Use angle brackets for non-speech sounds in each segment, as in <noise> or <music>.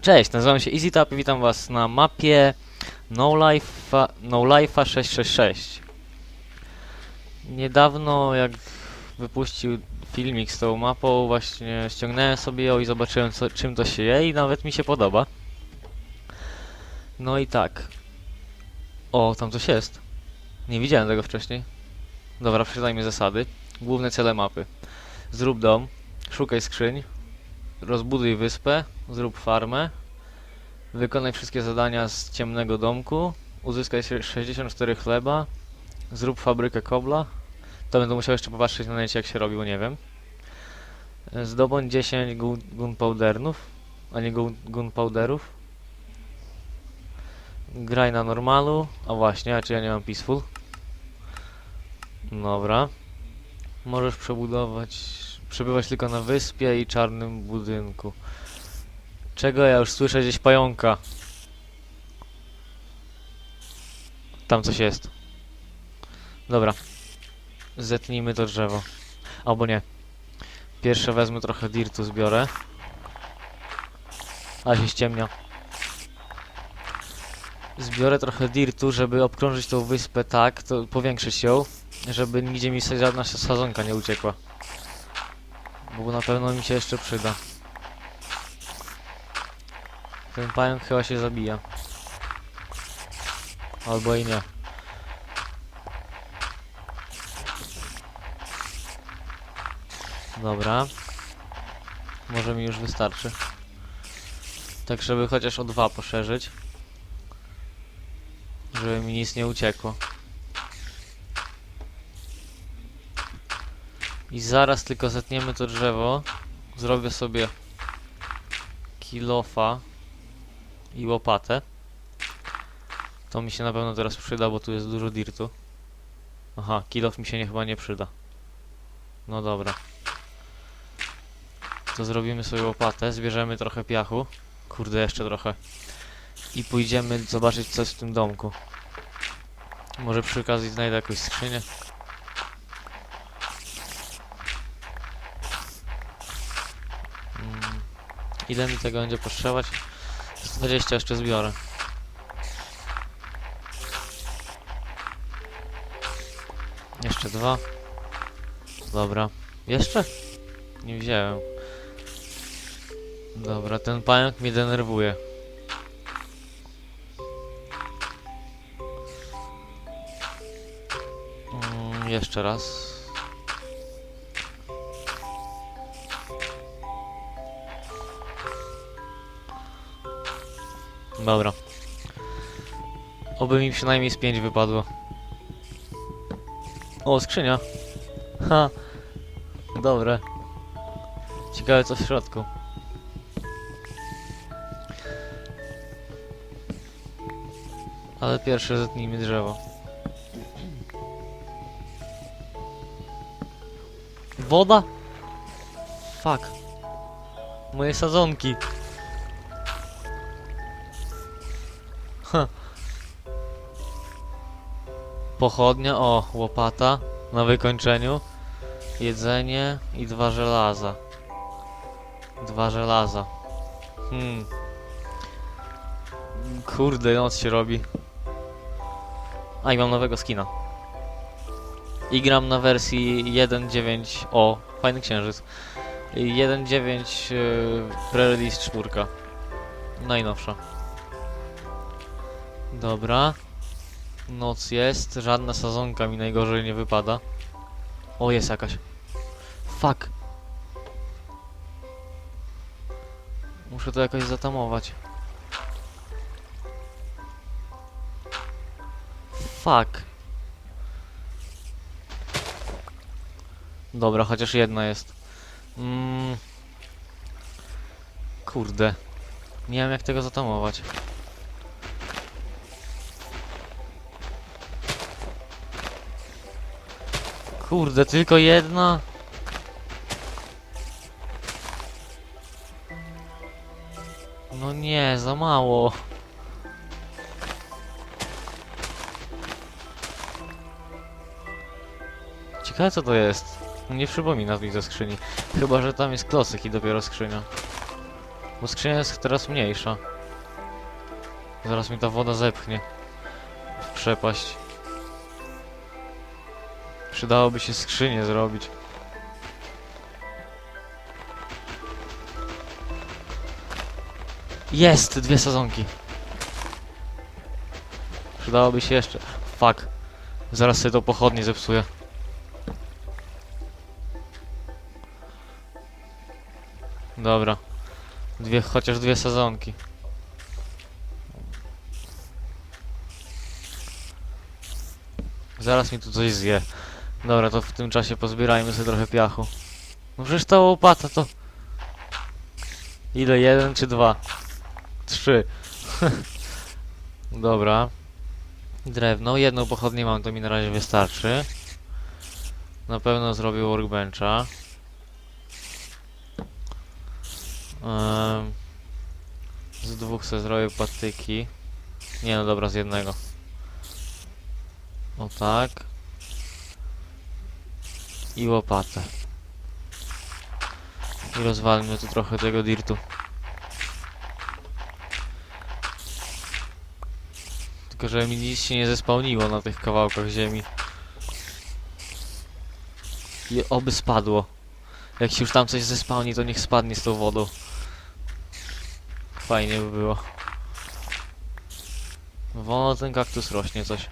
Cześć, nazywam się EasyTap i witam was na mapie No Life'a no Life'a 666. Niedawno jak wypuścił filmik z tą mapą, właśnie ściągnąłem sobie ją i zobaczyłem co, czym to się je i nawet mi się podoba. No i tak. O, tam coś jest. Nie widziałem tego wcześniej. Dobra, przeczytajmy zasady. Główne cele mapy. Zrób dom, szukaj skrzyń, rozbuduj wyspę, zrób farmę, wykonaj wszystkie zadania z ciemnego domku, uzyskaj się 64 chleba, zrób fabrykę kobla. To będę musiał jeszcze popatrzeć na necie jak się robił, nie wiem. Zdobądź 10 gun- gunpowdernów, a nie gun- gunpowderów. Graj na normalu, a właśnie, a czy ja nie mam peaceful? Dobra. Możesz przebudować, przebywać tylko na wyspie i czarnym budynku. Czego ja już słyszę gdzieś pająka? Tam coś jest. Dobra. Zetnijmy to drzewo. Albo nie. Pierwsze wezmę trochę dirtu, zbiorę. A się ściemnia. Zbiorę trochę dirtu, żeby obkrążyć tą wyspę tak, to powiększyć ją, żeby nigdzie mi żadna sadzonka nie uciekła. Bo na pewno mi się jeszcze przyda. Ten pająk chyba się zabija. Albo i nie. Dobra. Może mi już wystarczy. Tak, żeby chociaż o dwa poszerzyć. Żeby mi nic nie uciekło. I zaraz tylko zetniemy to drzewo. Zrobię sobie kilofa i łopatę. To mi się na pewno teraz przyda, bo tu jest dużo dirtu. Aha, kilof mi się nie, chyba nie przyda. No dobra. To zrobimy sobie łopatę, zbierzemy trochę piachu. Kurde, jeszcze trochę. I pójdziemy zobaczyć coś w tym domku. Może przy okazji znajdę jakąś skrzynię. Ile mi tego będzie potrzebować? Z 20 jeszcze zbiorę. Jeszcze dwa. Dobra. Jeszcze? Nie wziąłem. Dobra, ten pająk mnie denerwuje. Mm, jeszcze raz. Dobra. Oby mi przynajmniej z 5 wypadło. O, skrzynia. Ha. Dobre. Ciekawe co w środku. Ale pierwsze zetnijmy drzewo. Woda? Fuck. Moje sadzonki. Pochodnia, o, łopata na wykończeniu. Jedzenie i dwa żelaza. Dwa żelaza. Hmm. Kurde, noc się robi. A i mam nowego skina. I gram na wersji 1.9. O, fajny księżyc. 1.9 yy, pre-release 4. Najnowsza. Dobra. Noc jest, żadna sadzonka mi najgorzej nie wypada. O, jest jakaś. Fuck. Muszę to jakoś zatamować. Fuck. Dobra, chociaż jedna jest. Mm. Kurde. Nie wiem jak tego zatamować. Kurde, tylko jedna? No nie, za mało. Ciekawe co to jest. Nie przypomina mi ze skrzyni. Chyba, że tam jest klosyk i dopiero skrzynia. Bo skrzynia jest teraz mniejsza. Zaraz mi ta woda zepchnie. W przepaść. Przydałoby się skrzynię zrobić. Jest! Dwie sezonki. Przydałoby się jeszcze. Fuck. Zaraz sobie to pochodnie zepsuję. Dobra. Dwie, chociaż dwie sezonki. Zaraz mi tu coś zje. Dobra, to w tym czasie pozbierajmy sobie trochę piachu. No przecież ta łopata to... Ile? Jeden czy dwa? Trzy. <laughs> Dobra. Drewno. Jedną pochodnię mam, to mi na razie wystarczy. Na pewno zrobię workbencha. Z dwóch se zrobię patyki. Nie no dobra, z jednego. O tak. I łopatę. I rozwalmy tu trochę tego dirtu. Tylko, że mi nic się nie zespałniło na tych kawałkach ziemi. I oby spadło. Jak się już tam coś zespałni, to niech spadnie z tą wodą. Fajnie by było. Wolno ten kaktus rośnie coś.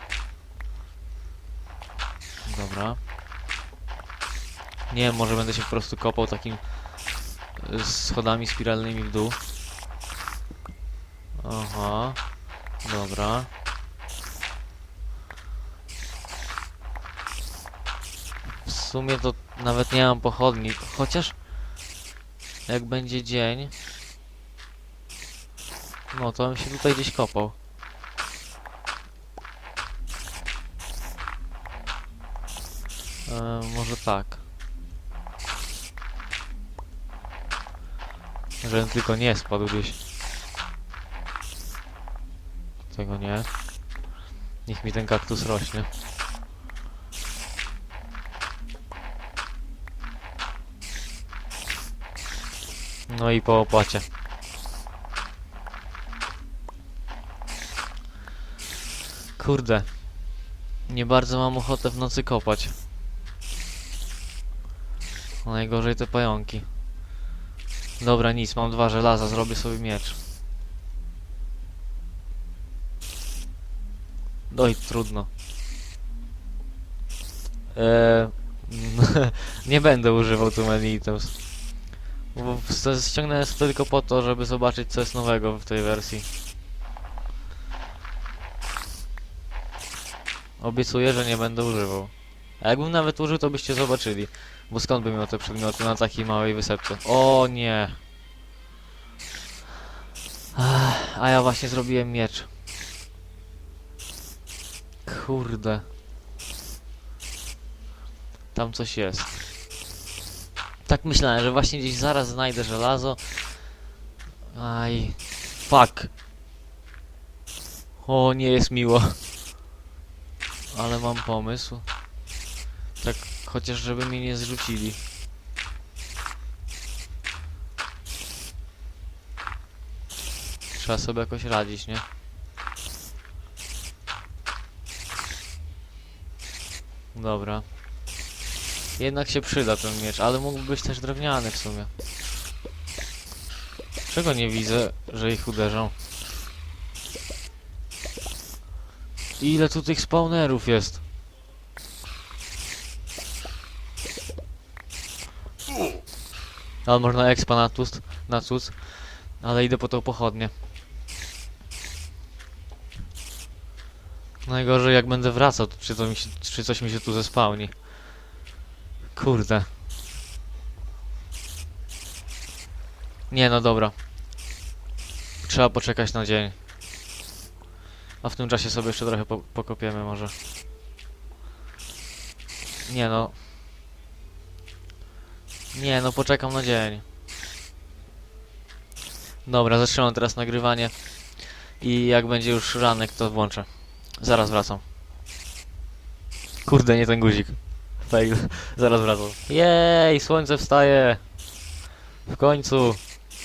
Dobra. Nie wiem, może będę się po prostu kopał takim y, schodami spiralnymi w dół. Aha. Dobra. W sumie to nawet nie mam pochodni, chociaż jak będzie dzień, no to bym się tutaj gdzieś kopał. E, może tak. Żebym tylko nie spadł gdzieś. Tego nie. Niech mi ten kaktus rośnie. No i po opłacie. Kurde. Nie bardzo mam ochotę w nocy kopać. Najgorzej te pająki. Dobra, nic, mam dwa żelaza, zrobię sobie miecz. Oj, trudno. Eee, <laughs> nie będę używał too many items. Bo ściągnąłem to tylko po to, żeby zobaczyć co jest nowego w tej wersji. Obiecuję, że nie będę używał. A jakbym nawet użył, to byście zobaczyli. Bo skąd bym miał te przedmioty na takiej małej wysepce? O nie! A ja właśnie zrobiłem miecz. Kurde. Tam coś jest. Tak myślałem, że właśnie gdzieś zaraz znajdę żelazo. Aj. Fuck. O, nie jest miło. Ale mam pomysł. Tak, chociaż żeby mnie nie zrzucili. Trzeba sobie jakoś radzić, nie? Dobra. Jednak się przyda ten miecz, ale mógłby być też drewniany w sumie. Czego nie widzę, że ich uderzą? Ile tu tych spawnerów jest? Ale można expa na tust, na cud. Ale idę po tą pochodnię. Najgorzej jak będę wracał, to czy, to mi się, czy coś mi się tu zespałni. Kurde. Nie, no dobra. Trzeba poczekać na dzień. A w tym czasie sobie jeszcze trochę po pokopiemy może. Nie no. Nie no, poczekam na dzień. Dobra, zatrzymam teraz nagrywanie. I jak będzie już ranek, to włączę. Zaraz wracam. Kurde, nie ten guzik. Fail. Zaraz wracam. Jej, słońce wstaje. W końcu.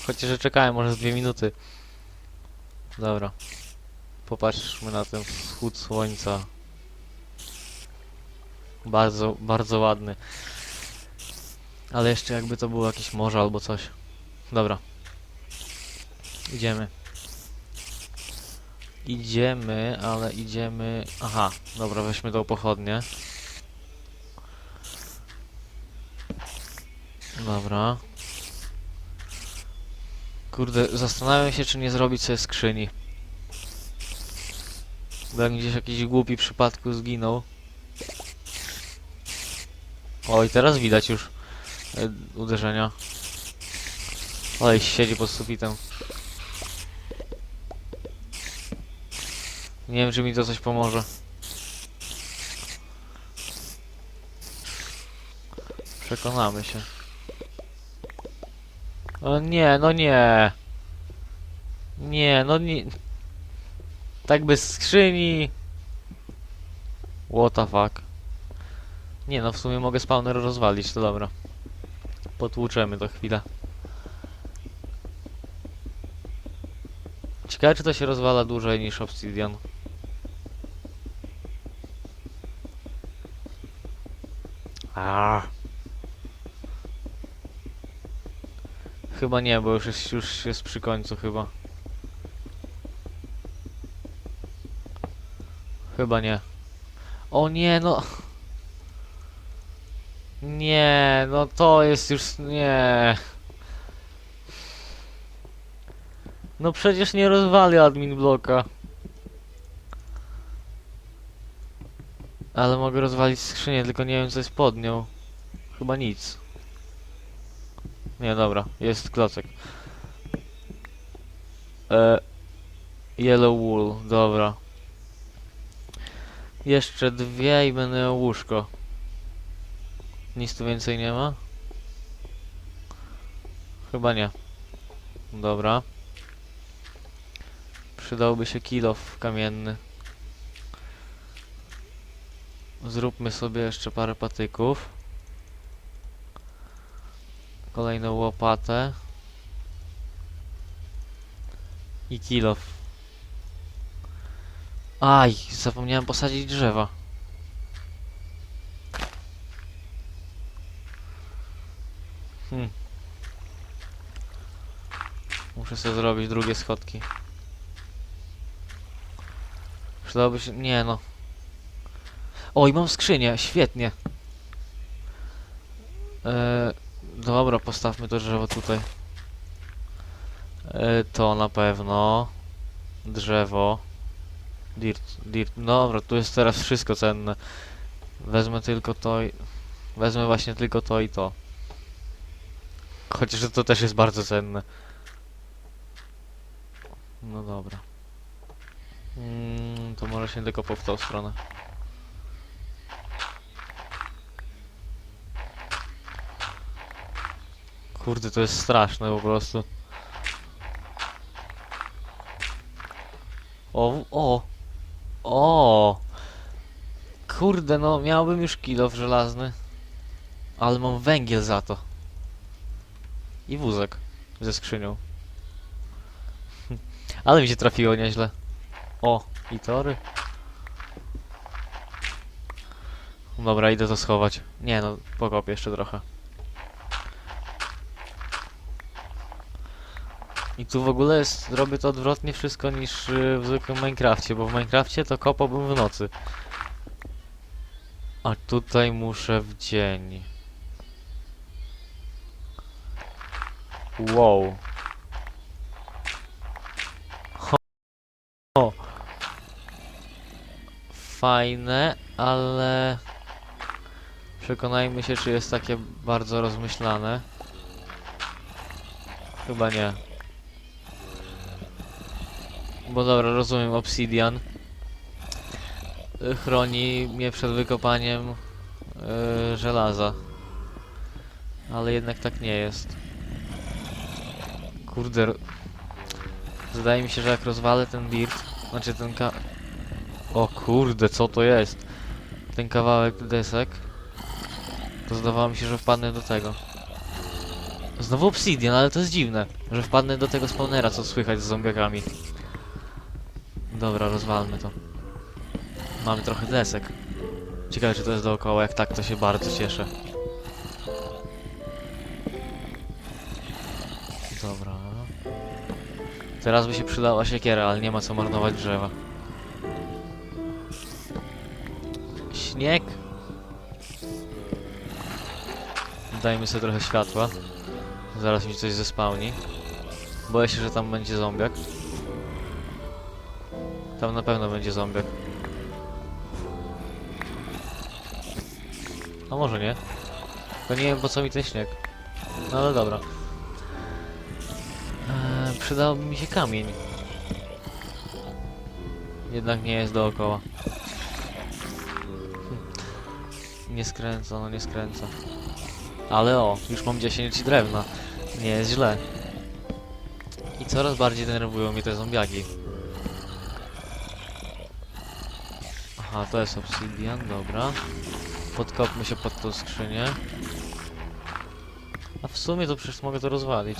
Chociaż że czekałem może z dwie minuty. Dobra. Popatrzmy na ten wschód słońca. Bardzo, bardzo ładny. Ale jeszcze jakby to było jakieś morze albo coś. Dobra. Idziemy. Idziemy, ale idziemy... Aha, dobra, weźmy tą pochodnię. Dobra. Kurde, zastanawiam się, czy nie zrobić sobie skrzyni. Bo jak gdzieś jakiś głupi przypadku zginął. Oj, teraz widać już uderzenia. Oj, siedzi pod sufitem. Nie wiem, czy mi to coś pomoże. Przekonamy się. O nie, no nie. Nie, no nie. Tak bez skrzyni. What the fuck. Nie no, w sumie mogę spawner rozwalić, to dobra. Potłuczemy to chwilę. Ciekawe, czy to się rozwala dłużej niż obsidian. Aaaa. Chyba nie, bo już jest, już jest przy końcu chyba. Chyba nie. O nie, no. Nie, no to jest już... Nie. No przecież nie rozwali admin bloka. Ale mogę rozwalić skrzynię, tylko nie wiem co jest pod nią. Chyba nic. Nie, dobra, jest klocek. E, yellow wool, dobra. Jeszcze dwie i będę łóżko. Nic tu więcej nie ma? Chyba nie. Dobra. Przydałby się kilof kamienny. Zróbmy sobie jeszcze parę patyków. Kolejną łopatę. I kilof. Aj, zapomniałem posadzić drzewa. Hmm. Muszę sobie zrobić drugie schodki. Przydałoby się... Nie no. Oj, mam skrzynię, świetnie. Eee, dobra, postawmy to drzewo tutaj. Eee, to na pewno. Drzewo. Dirt, dirt. Dobra, tu jest teraz wszystko cenne. Wezmę tylko to i... Wezmę właśnie tylko to i to. Chociaż to też jest bardzo cenne. No dobra. Mm, to może się tylko w tą stronę. Kurde, to jest straszne po prostu. O, o, o. Kurde, no miałbym już kilof żelazny. Ale mam węgiel za to. I wózek ze skrzynią. Ale mi się trafiło nieźle. O, i tory. Dobra, idę to schować. Nie no, pokopię jeszcze trochę. I tu w ogóle jest, robię to odwrotnie wszystko niż y, w zwykłym Minecrafcie, bo w Minecrafcie to kopałbym w nocy. A tutaj muszę w dzień. Wow. O. Fajne, ale przekonajmy się, czy jest takie bardzo rozmyślane. Chyba nie. Bo dobra, rozumiem, obsidian y, chroni mnie przed wykopaniem y, żelaza. Ale jednak tak nie jest. Kurde. Zdaje mi się, że jak rozwalę ten dirt, znaczy ten ka... O kurde, co to jest? Ten kawałek desek, to zdawało mi się, że wpadnę do tego. Znowu obsidian, ale to jest dziwne, że wpadnę do tego spawnera, co słychać z zombiakami. Dobra, rozwalmy to. Mamy trochę desek. Ciekawe, czy to jest dookoła, jak tak, to się bardzo cieszę. Dobra. Teraz by się przydała siekiera, ale nie ma co marnować drzewa. Śnieg. Dajmy sobie trochę światła. Zaraz mi coś zespałni. Boję się, że tam będzie zombiak. Tam na pewno będzie zombiak. A może nie? Tylko nie wiem po co mi ten śnieg. No ale dobra. Eee, przydałby mi się kamień. Jednak nie jest dookoła. Nie skręca, no nie skręca. Ale o, już mam 10 drewna. Nie jest źle. I coraz bardziej denerwują mnie te zombiaki. Aha, to jest obsidian, dobra. Podkopmy się pod tą skrzynię. A w sumie to przecież mogę to rozwalić.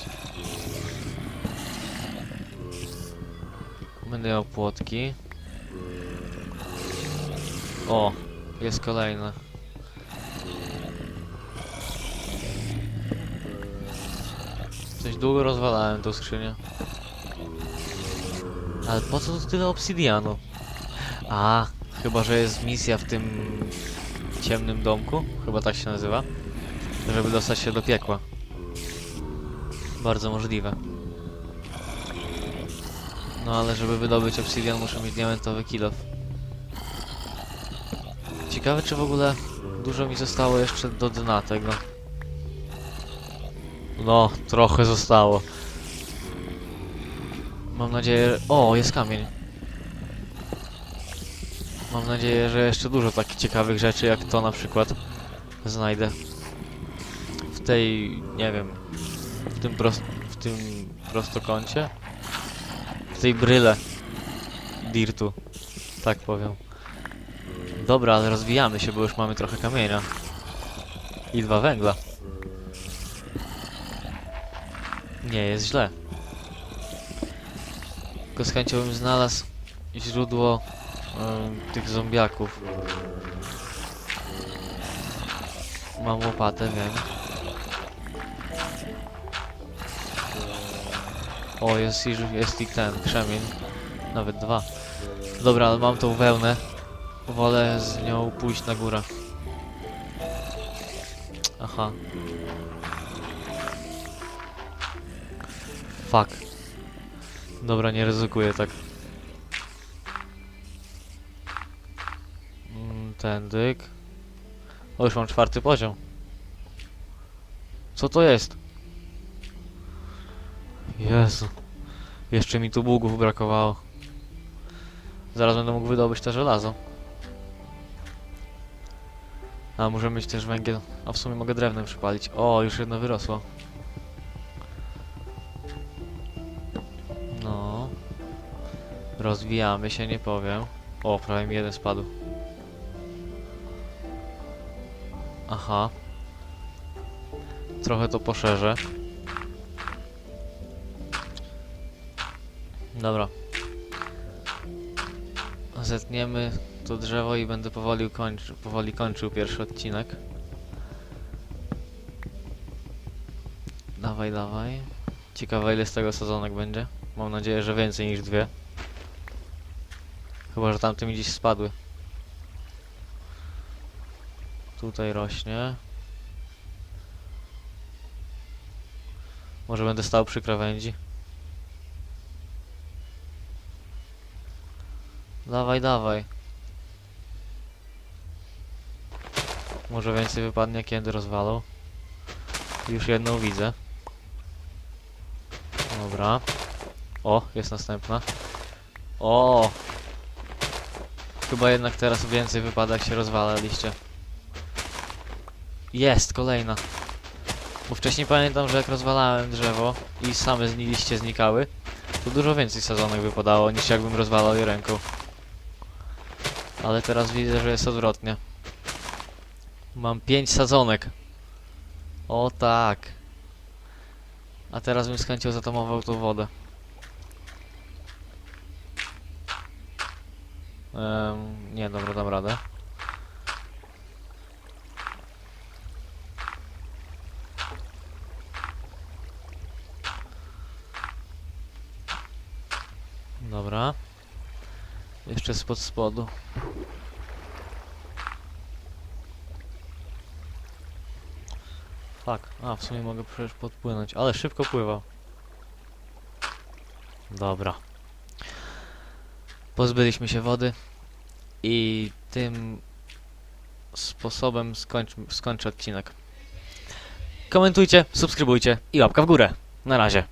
Będę miał płotki. O, jest kolejne. Coś długo rozwalałem tą skrzynię. Ale po co tu tyle obsydianu? A, chyba że jest misja w tym ciemnym domku, chyba tak się nazywa, żeby dostać się do piekła. Bardzo możliwe. No ale żeby wydobyć obsydian muszę mieć diamentowy kilof. Ciekawe czy w ogóle dużo mi zostało jeszcze do dna tego. No, trochę zostało. Mam nadzieję... O, jest kamień. Mam nadzieję, że jeszcze dużo takich ciekawych rzeczy, jak to na przykład znajdę. W tej, nie wiem, w tym, pros w tym prostokącie. W tej bryle dirtu, tak powiem. Dobra, ale rozwijamy się, bo już mamy trochę kamienia. I dwa węgla. Nie jest źle. Tylko z chęcią bym znalazł źródło tych zombiaków. Mam łopatę, wiem. O, jest, jest i ten krzemień. Nawet dwa. Dobra, ale mam tą wełnę. Wolę z nią pójść na górę. Aha. Dobra, nie ryzykuję tak. Mm, Tędyk. O, już mam czwarty poziom. Co to jest? Jezu. Jeszcze mi tu bugów brakowało. Zaraz będę mógł wydobyć to żelazo. A, muszę mieć też węgiel. A w sumie mogę drewnem przypalić. O, już jedno wyrosło. Rozwijamy się, nie powiem. O, prawie mi jeden spadł. Aha. Trochę to poszerzę. Dobra. Zetniemy to drzewo i będę powoli, kończy, powoli kończył pierwszy odcinek. Dawaj, dawaj. Ciekawe ile z tego sezonek będzie. Mam nadzieję, że więcej niż dwie. Chyba, że tamte mi gdzieś spadły. Tutaj rośnie. Może będę stał przy krawędzi. Dawaj, dawaj. Może więcej wypadnie, kiedy rozwalą. Już jedną widzę. Dobra. O, jest następna. O! Chyba jednak teraz więcej wypada, jak się rozwala liście. Jest, kolejna. Bo wcześniej pamiętam, że jak rozwalałem drzewo i same z liście znikały, to dużo więcej sadzonek wypadało, niż jakbym rozwalał je ręką. Ale teraz widzę, że jest odwrotnie. Mam pięć sadzonek. O tak. A teraz bym z chęcią tą wodę. Nie, dobra, dam radę. Dobra. Jeszcze spod spodu. Fuck. A, w sumie mogę przecież podpłynąć, ale szybko pływa. Dobra. Pozbyliśmy się wody i tym sposobem skończ, skończę odcinek. Komentujcie, subskrybujcie i łapka w górę. Na razie.